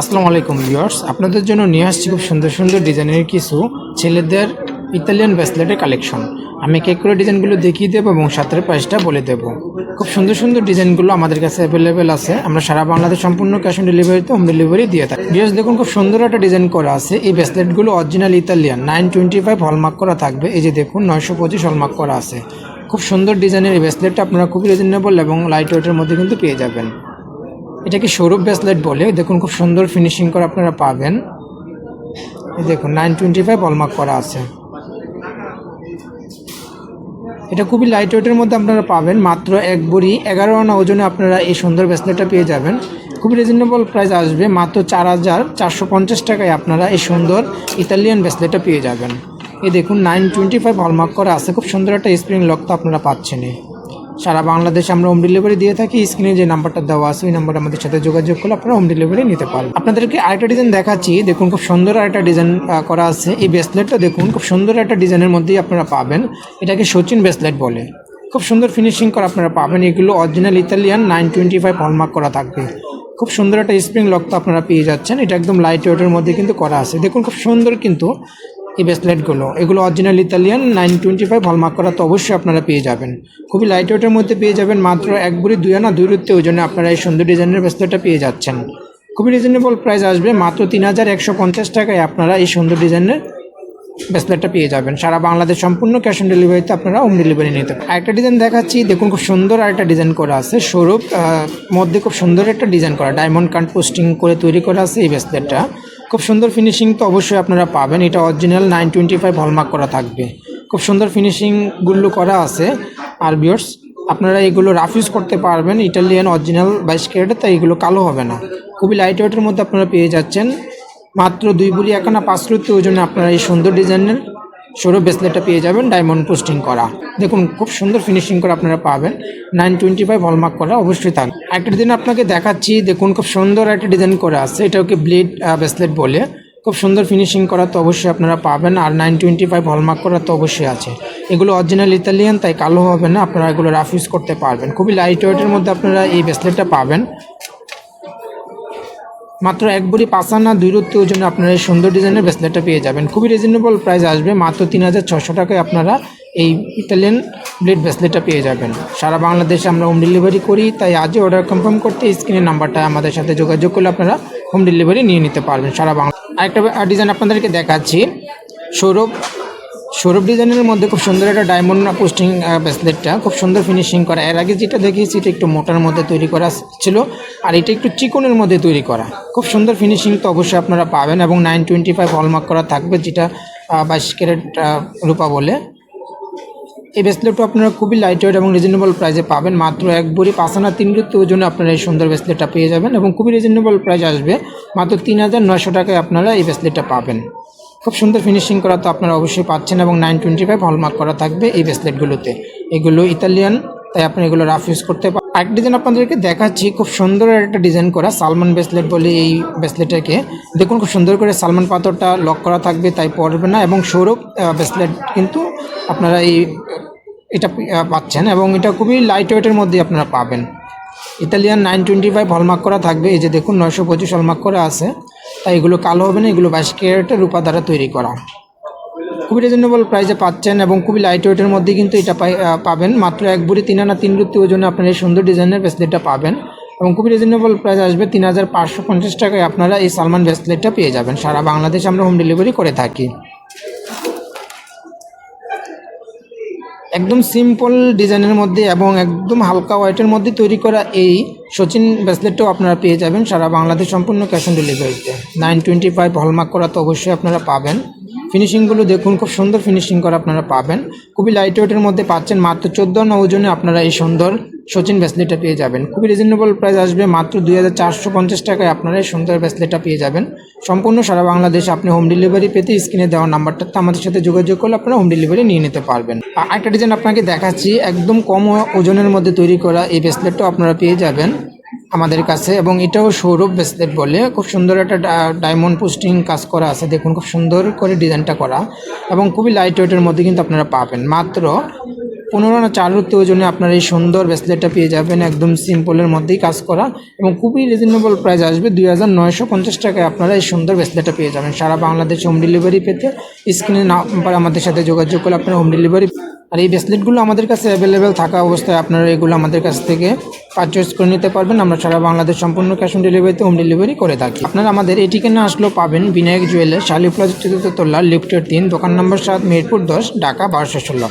আসসালামু আলাইকুম ভিউয়ার্স। আপনাদের জন্য নিয়ে আসছি খুব সুন্দর সুন্দর ডিজাইনের কিছু ছেলেদের ইতালিয়ান ব্রেসলেটের কালেকশন। আমি কেক করে ডিজাইনগুলো দেখিয়ে দেবো এবং সাথে প্রাইসটা বলে দেবো। খুব সুন্দর সুন্দর ডিজাইনগুলো আমাদের কাছে অ্যাভেলেবেল আছে। আমরা সারা বাংলাদেশ সম্পূর্ণ ক্যাশ অন ডেলিভারিতে হোম ডেলিভারি দিয়ে থাকি। ভিউয়ার্স, দেখুন খুব সুন্দর একটা ডিজাইন করা আছে। এই ব্রেসলেটগুলো original Italian. Nine twenty five hallmark করা থাকবে। এই যে দেখুন, নয়শো পঁচিশ হলমার্ক করা আছে। খুব সুন্দর ডিজাইনের এই ব্রেসলেটটা আপনারা খুবই রিজনেবল এবং লাইট ওয়েটের মধ্যে কিন্তু পেয়ে যাবেন। এটাকে সৌরভ ব্রেসলেট বলে। দেখুন, খুব সুন্দর ফিনিশিং করে আপনারা পাবেন। দেখুন নাইন টোয়েন্টি ফাইভ অলমার্ক করা আছে। এটা খুবই লাইট ওয়েটের মধ্যে আপনারা পাবেন। মাত্র এক বড়ি এগারো আনা ওজনে আপনারা এই সুন্দর ব্রেসলেটটা পেয়ে যাবেন। খুবই রিজনেবল প্রাইস আসবে। মাত্র চার হাজার চারশো পঞ্চাশ টাকায় আপনারা এই সুন্দর ইতালিয়ান ব্রেসলেটটা পেয়ে যাবেন। এই দেখুন নাইন টোয়েন্টি ফাইভ হলমার্ক করা আছে। খুব সুন্দর একটা স্প্রিং লক তো আপনারা পাচ্ছেন সারা বাংলাদেশে আমরা হোম ডেলিভারি দিয়ে থাকি। স্ক্রিনে যে নাম্বারটা দেওয়া আছে, ওই নাম্বারে আমাদের সাথে যোগাযোগ করলে আপনারা হোম ডেলিভারি নিতে পারেন আপনাদেরকে আরেকটা ডিজাইন দেখাচ্ছি। দেখুন, খুব সুন্দর আরেকটা ডিজাইন করা আছে। এই ব্রেসলেটটা দেখুন, খুব সুন্দর একটা ডিজাইনের মধ্যেই আপনারা পাবেন। এটাকে সচিন ব্রেসলেট বলে। খুব সুন্দর ফিনিশিং করা আপনারা পাবেন। এগুলো original Italian nine twenty five hallmark করা থাকবে। খুব সুন্দর একটা স্প্রিং লক তো আপনারা পেয়ে যাচ্ছেন। এটা একদম লাইট ওয়েটের মধ্যে কিন্তু করা আছে। দেখুন, খুব সুন্দর কিন্তু এই ব্রেসলেটগুলো এগুলো original Italian nine twenty five hallmark করা তো অবশ্যই আপনারা পেয়ে যাবেন। খুবই লাইট ওয়েটের মধ্যে পেয়ে যাবেন মাত্র এক বুড়ি দুই আনা দুই রুত্তে ওই জন্য আপনারা এই সুন্দর ডিজাইনের ব্রেসলেটটা পেয়ে যাচ্ছেন। খুবই রিজনেবল প্রাইস আসবে, মাত্র তিন হাজার একশো পঞ্চাশ টাকায় আপনারা এই সুন্দর ডিজাইনের ব্রেসলেটটা পেয়ে যাবেন। সারা বাংলাদেশ সম্পূর্ণ ক্যাশ অন ডেলিভারিতে আপনারা হোম ডেলিভারি নিতে পারেন একটা ডিজাইন দেখাচ্ছি, দেখুন খুব সুন্দর আরেকটা ডিজাইন করা আছে স্বরূপ মধ্যে খুব সুন্দর একটা ডিজাইন করা ডায়মন্ড কার্ড পোস্টিং করে তৈরি করা আছে এই ব্রেসলেটটা খুব সুন্দর ফিনিশিং তো অবশ্যই আপনারা পাবেন। এটা original nine twenty five hallmark করা থাকবে। খুব সুন্দর ফিনিশিংগুলো করা আছে। আর বিয়ার্স আপনারা এগুলো রাফ ইউজ করতে পারবেন। ইটালিয়ান অরিজিনাল বাইশ ক্যারেটের তাই এগুলো কালো হবে না। খুবই লাইট ওয়েটের মধ্যে আপনারা পেয়ে যাচ্ছেন। মাত্র দুই বুড়ি একানা পাঁচ রুতি ওই জন্য আপনারা এই সুন্দর ডিজাইনের সৌরভ ব্রেসলেটটা পেয়ে যাবেন ডায়মন্ড পোস্টিং করা। দেখুন, খুব সুন্দর ফিনিশিং করে আপনারা পাবেন। নাইন টোয়েন্টি ফাইভ হলমার্ক করা, অবশ্যই থাকবে একটা ডিজাইন আপনাকে দেখাচ্ছি, দেখুন, খুব সুন্দর একটা ডিজাইন করে আছে। এটা ওকে ব্লেড ব্রেসলেট বলে। খুব সুন্দর ফিনিশিং করা তো অবশ্যই আপনারা পাবেন, আর নাইন টোয়েন্টি ফাইভ হলমার্ক করা তো অবশ্যই আছে। এগুলো অরিজিনাল ইতালিয়ান তাই কালো হবে না, আপনারা এগুলো রাফ ইউজ করতে পারবেন। খুবই লাইট ওয়েটের মধ্যে আপনারা এই ব্রেসলেটটা পাবেন। মাত্র এক বুড়ি পাঁচানা দুই রুত্তি ওজনে আপনারা এই সুন্দর ডিজাইনের ব্রেসলেটটা পেয়ে যাবেন। খুবই রিজনেবল প্রাইস আসবে, মাত্র তিন হাজার ছশো টাকায় আপনারা এই ইতালিয়ান ব্লেড ব্রেসলেটটা পেয়ে যাবেন। সারা বাংলাদেশে আমরা হোম ডেলিভারি করি, তাই আজই অর্ডার কনফার্ম করতে স্ক্রিনের নাম্বারটা আমাদের সাথে যোগাযোগ করলে আপনারা হোম ডেলিভারি নিয়ে নিতে পারবেন সারা বাংলা আরেকটা ডিজাইন আপনাদেরকে দেখাচ্ছি। সৌরভ সৌরভ ডিজাইনের মধ্যে খুব সুন্দর একটা ডায়মন্ড পোস্টিং ব্রেসলেটটা খুব সুন্দর ফিনিশিং করা। এর আগে যেটা দেখিয়েছি, এটা একটু মোটার মধ্যে তৈরি করা ছিল, আর এটা একটু চিকনের মধ্যে তৈরি করা। খুব সুন্দর ফিনিশিং তো অবশ্যই আপনারা পাবেন, এবং নাইন টোয়েন্টি ফাইভ হলমার্ক করা থাকবে, যেটা বাইশ ক্যারেট রূপা বলে। এই ব্রেসলেটটা আপনারা খুবই লাইট ওয়েট এবং রিজনেবল প্রাইসে পাবেন। মাত্র এক বড়ি পাঁচ আনা তিন রুত্তি ওজনে আপনারা এই সুন্দর ব্রেসলেটটা পেয়ে যাবেন, এবং খুবই রিজনেবল প্রাইস আসবে। মাত্র তিন হাজার নয়শো টাকায় আপনারা এই ব্রেসলেটটা পাবেন। খুব সুন্দর ফিনিশিং করা তো আপনারা অবশ্যই পাচ্ছেন এবং নাইন টোয়েন্টি ফাইভ হলমার্ক করা থাকবে এই ব্রেসলেটগুলোতে এগুলো ইতালিয়ান তাই আপনি এগুলো রাফ ইউজ করতে পারেন আরেকটা ডিজাইন আপনাদেরকে দেখাচ্ছি, খুব সুন্দর একটা ডিজাইন করা সালমান ব্রেসলেট বলে এই ব্রেসলেটটাকে দেখুন খুব সুন্দর করে সালমান পাথরটা লক করা থাকবে, তাই পড়বে না এবং সৌরভ ব্রেসলেট কিন্তু আপনারা এই, এটা পাচ্ছেন এবং এটা খুবই লাইট ওয়েটের মধ্যে আপনারা পাবেন। Italian nine twenty five hallmark করা থাকবে, এই যে দেখুন নয়শো পঁচিশ হলমার্ক করা আছে। তাই এগুলো কালো হবে না, এগুলো বাইশ ক্যারেটের রূপা দ্বারা তৈরি করা। খুবই রিজনেবল প্রাইসে পাচ্ছেন এবং খুবই লাইট ওয়েটের মধ্যে কিন্তু এটা পাবেন। মাত্র এক বুড়ি তিন আনা তিন রুত্তি ওজনে আপনারা এই সুন্দর ডিজাইনের ব্রেসলেটটা পাবেন। এবং খুবই রিজনেবল প্রাইস আসবে তিন হাজার পাঁচশো পঞ্চাশ টাকায় আপনারা এই সালমান ব্রেসলেটটা পেয়ে যাবেন। সারা বাংলাদেশে আমরা হোম ডেলিভারি করে থাকি। একদম সিম্পল ডিজাইনের মধ্যে এবং একদম হালকা হোয়াইটের মধ্যে তৈরি করা এই সচিন ব্রেসলেটটাও আপনারা পেয়ে যাবেন। সারা বাংলাদেশ সম্পূর্ণ ক্যাশ অন ডেলিভারিতে নাইন টোয়েন্টি ফাইভ হলমার্ক করা তো অবশ্যই আপনারা পাবেন। ফিনিশিংগুলো দেখুন, খুব সুন্দর ফিনিশিং করা আপনারা পাবেন। খুবই লাইট ওয়েটের মধ্যে পাচ্ছেন মাত্র চোদ্দ ওজনে আপনারা এই সুন্দর সচিন ব্রেসলেটটা পেয়ে যাবেন। খুবই রিজনেবল প্রাইস আসবে, মাত্র দুই হাজার চারশো পঞ্চাশ টাকায় আপনারা এই সুন্দর ব্রেসলেটটা পেয়ে যাবেন। সম্পূর্ণ সারা বাংলাদেশে আপনি হোম ডেলিভারি পেতে স্ক্রিনে দেওয়া নাম্বারটাতে আমাদের সাথে যোগাযোগ করলে আপনারা হোম ডেলিভারি নিয়ে নিতে পারবেন। আরেকটা ডিজাইন আপনাকে দেখাচ্ছি, একদম কম ওজনের মধ্যে তৈরি করা এই ব্রেসলেটটাও আপনারা পেয়ে যাবেন আমাদের কাছে এবং এটাও সৌরভ ব্রেসলেট বলে। খুব সুন্দর একটা ডায়মন্ড পোস্টিং কাজ করা আছে, দেখুন খুব সুন্দর করে ডিজাইনটা করা এবং খুবই লাইট ওয়েটের মধ্যে কিন্তু আপনারা পাবেন। মাত্র চার রুতি ওজনে আপনারা এই সুন্দর ব্রেসলেটটা পেয়ে যাবেন, একদম সিম্পলের মধ্যেই কাজ করা এবং খুবই রিজনেবল প্রাইস আসবে। দুই হাজার নয়শো পঞ্চাশ টাকায় আপনারা এই সুন্দর ব্রেসলেটটা পেয়ে যাবেন। সারা বাংলাদেশে হোম ডেলিভারি পেতে স্ক্রিনে নাম্বার আমাদের সাথে যোগাযোগ করলে আপনারা হোম ডেলিভারি আর এই ব্রেসলেটগুলো আমাদের কাছে অ্যাভেলেবেল থাকা অবস্থায় আপনারা এগুলো আমাদের কাছ থেকে পারচেস করে নিতে পারবেন। আমরা সারা বাংলাদেশ সম্পূর্ণ ক্যাশ অন ডেলিভারিতে হোম ডেলিভারি করে থাকি। আপনারা আমাদের এই ঠিকানা আসলেও পাবেন বিনায়ক জুয়েলার শালি প্লাজা চতুর্থ তল্লা লিফটের তিন, দোকান নম্বর সাত, মিরপুর দশ, ঢাকা বারোশো ষোলো।